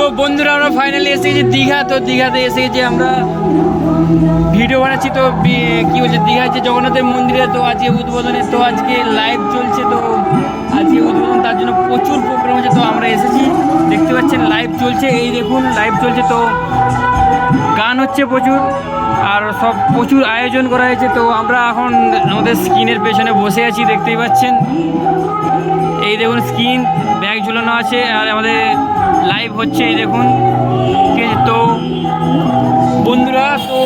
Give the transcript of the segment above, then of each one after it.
তো বন্ধুরা, আমরা ফাইনালি এসে গেছি দীঘা, তো দীঘাতে এসে গেছি আমরা ভিডিও বানাচ্ছি, তো কি বলছে, দীঘা যে জগন্নাথের মন্দিরে, তো আজকে উদ্বোধনে, তো আজকে লাইভ চলছে, তো আজকে উদ্বোধন তার জন্য প্রচুর প্রোগ্রাম হচ্ছে তো আমরা এসেছি, দেখতে পাচ্ছেন লাইভ চলছে, এই দেখুন লাইভ চলছে, তো গান হচ্ছে প্রচুর, আর সব প্রচুর আয়োজন করা হয়েছে, তো আমরা এখন আমাদের স্ক্রিনের পেছনে বসে আছি, দেখতেই পাচ্ছেন। দেখুন, স্ক্রিন ব্যাগ ঝুলানো আছে আর আমাদের লাইভ হচ্ছে, এই দেখুন। ঠিক তো বন্ধুরা, তো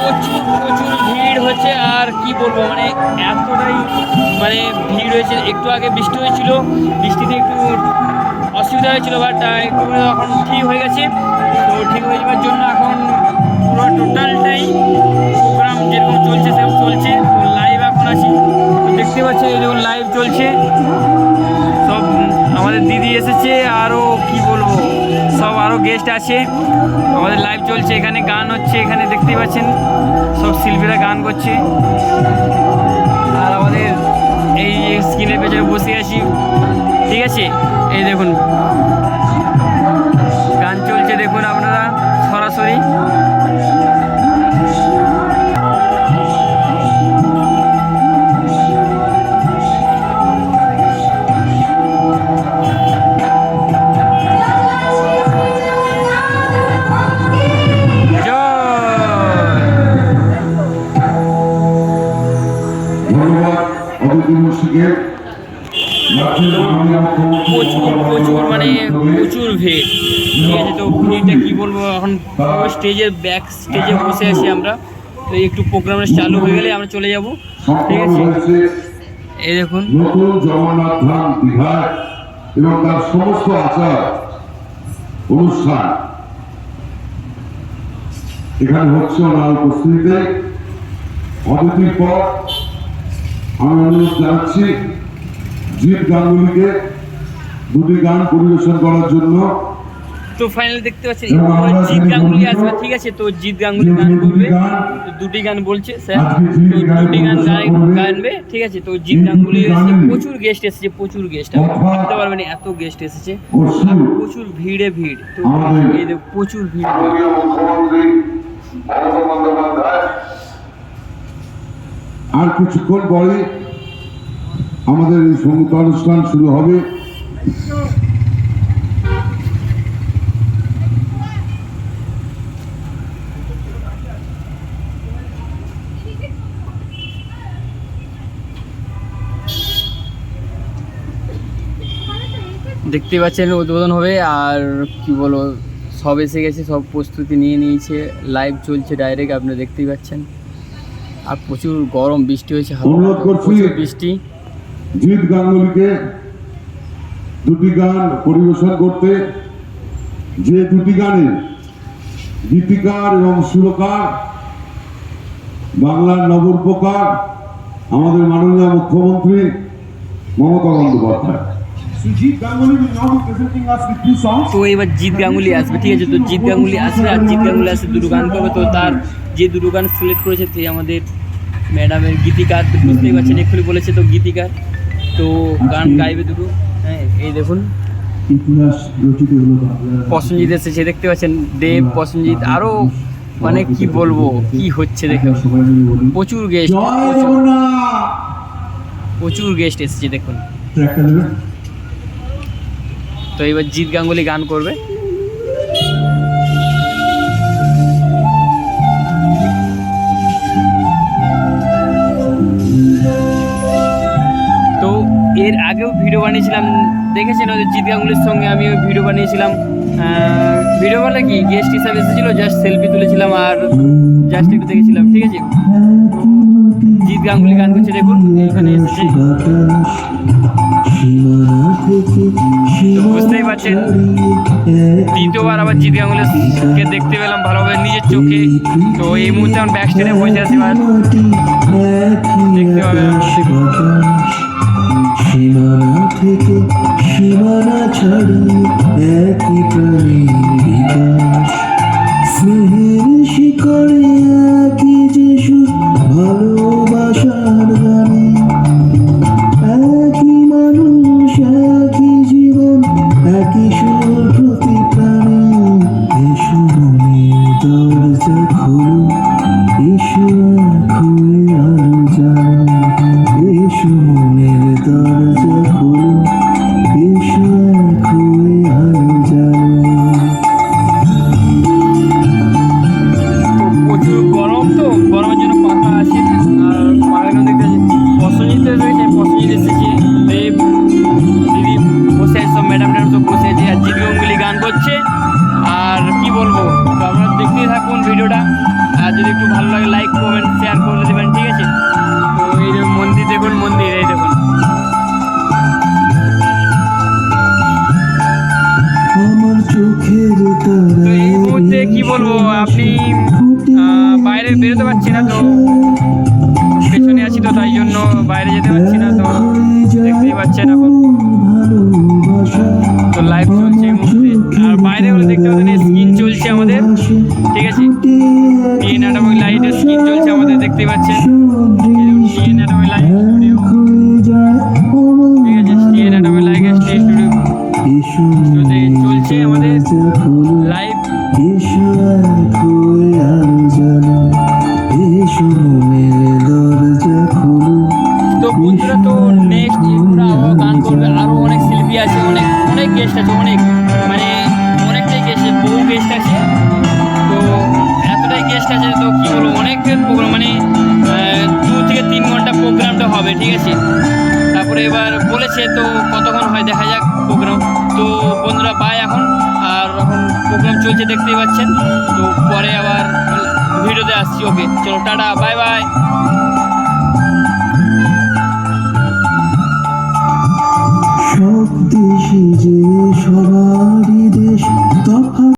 প্রচুর প্রচুর ভিড় হচ্ছে আর কি বলব মানে এতটাই মানে ভিড় হয়েছে। একটু আগে বৃষ্টি হয়েছিল, বৃষ্টিতে একটু অসুবিধা হয়েছিল বাট একটু এখন ঠিক হয়ে গেছে। তো ঠিক হয়ে যাওয়ার জন্য এখন পুরো টোটালটাই প্রোগ্রাম যেরকম চলছে, সেরকম চলছে। তো লাইভ এখন আছি। দেখতে পাচ্ছি দেখুন লাইভ চলছে। এসেছে আরও কি বলব? সব আরও গেস্ট আছে। আমাদের লাইভ চলছে, এখানে গান হচ্ছে, এখানে দেখতেই পাচ্ছেন, সব শিল্পীরা গান করছে। আর আমাদের এই স্ক্রিনের পেছনে বসে আছি। ঠিক আছে? এই দেখুন। গান চলছে, দেখুন আপনারা, সরাসরি। প্রচুর প্রচুর মানে প্রচুর ভিড়। ঠিক আছে তো ভিড়টা কি বলব এখন স্টেজের ব্যাক স্টেজে বসে আছি আমরা। তো একটু প্রোগ্রামটা চালু হয়ে গেলে আমরা চলে যাব। ঠিক আছে? এই দেখুন। নতুন জগন্নাথ ধাম দীঘায় এবং তার সমস্ত আচার অনুষ্ঠান। এখানে হচ্ছে ওনার উপস্থিতিতে। অতিথির পর আমি অনুরোধ জানাচ্ছি জিৎ গাঙ্গুলিকে দুটি গান পরিবেশন করার জন্য। তো ফাইনাল দেখতে পাচ্ছেন এরপরে জিৎ গাঙ্গুলি আসবে ঠিক আছে? তো জিৎ গাঙ্গুলি গান করবে দুটি গান বলছে স্যার। তো দুটি গান গাই- ঠিক আছে? তো জিৎ গাঙ্গুলি এসেছে প্রচুর গেস্ট এসেছে প্রচুর গেস্ট ভাবতে পারবেন না, এত গেস্ট এসেছে। প্রচুর ভিড়ে ভিড়। তো এই প্রচুর ভিড় ভিড়। মাননীয় মুখ্যমন্ত্রী মমতা বন্দ্যোপাধ্যায় আর কিছুক্ষণ পরে আমাদের এই সঙ্গীতানুষ্ঠান শুরু হবে। দেখতে পাচ্ছেন, উদ্বোধন হবে আর কি বলো সব এসে গেছে, সব প্রস্তুতি নিয়ে নিয়েছে। লাইভ চলছে ডাইরেক্ট আপনি দেখতেই পাচ্ছেন। আর প্রচুর গরম বৃষ্টি হয়েছে অনুরোধ করছি। বৃষ্টি জিৎ গাঙ্গুলিকে দুটি গান পরিবেশন করতে যে দুটি গানে গীতিকার এবং সুরকার বাংলার নবরূপকার আমাদের মাননীয় মুখ্যমন্ত্রী মমতা বন্দ্যোপাধ্যায়. তো এবার জিৎ গাঙ্গুলি আসবে ঠিক আছে তো জিৎ গাঙ্গুলি আসবে আর জিৎ গাঙ্গুলি আসবে দুটো গান করবে তো তার যে দুটো গান সিলেক্ট করেছে সে আমাদের ম্যাডামের গীতিকার তো বুঝতেই পারছেন এক্ষুনি বলেছে তো গীতিকার। তো গান গাইবে দুটো। হ্যাঁ এই দেখুন। প্রসেনজিৎ এসেছে দেখতে পাচ্ছেন দেব প্রসেনজিৎ আরও মানে কি বলব কি হচ্ছে দেখে প্রচুর গেস্ট প্রচুর। গেস্ট এসেছে দেখুন। তো এবার জিৎ গাঙ্গুলি গান করবে। এর আগেও ভিডিও বানিয়েছিলাম। দেখেছেন ওদের জিৎ গাঙ্গুলির সঙ্গে আমিও ভিডিও বানিয়েছিলাম। ভিডিও বলে কি? গেস্ট হিসাবে এসেছিল জাস্ট সেলফি তুলেছিলাম আর জাস্ট একটু দেখেছিলাম, ঠিক আছে? জিৎ গাঙ্গুলি গান করছে, দেখুন, এখানে এসেছে। বুঝতেই পারছেন দ্বিতীয়বার আবার জিৎ গাঙ্গুলিকে দেখতে পেলাম ভালোভাবে নিজের চোখে। তো এই মুহূর্তে আমার ব্যাক স্টেজে বসে আছি tudo. তো এই মুহূর্তে কি বলব, আপনি বাইরে বেরোতে পারছি না তো। পেছনে আছি তো, তাই জন্য বাইরে যেতে পারছি না তো। দেখতেই পাচ্ছেন এখন। তো লাইভ চলছে এই আর বাইরে হলে দেখতে পাচ্ছেন স্ক্রিন চলছে আমাদের। ঠিক আছে? টিএন অ্যাটামিক লাইটের স্ক্রিন চলছে আমাদের, দেখতেই পাচ্ছেন। বন্ধুরা, তো নেক্সট আরও গান করবে আরও অনেক শিল্পী আছে, অনেক অনেক গেস্ট আছে, অনেক মানে অনেকটাই গেস্ট বহু গেস্ট আছে। তো এতটাই গেস্ট আছে, তো কী বলব, অনেক প্রোগ্রাম মানে দু থেকে তিন ঘণ্টা প্রোগ্রামটা হবে, ঠিক আছে? তারপরে এবার বলেছে, তো কতক্ষণ হয় দেখা যাক প্রোগ্রাম তো বন্ধুরা পায় এখন। আর এখন প্রোগ্রাম চলছে, দেখতেই পাচ্ছেন। তো পরে আবার ভিডিওতে আসছি ওকে চলো, টাটা বাই বাই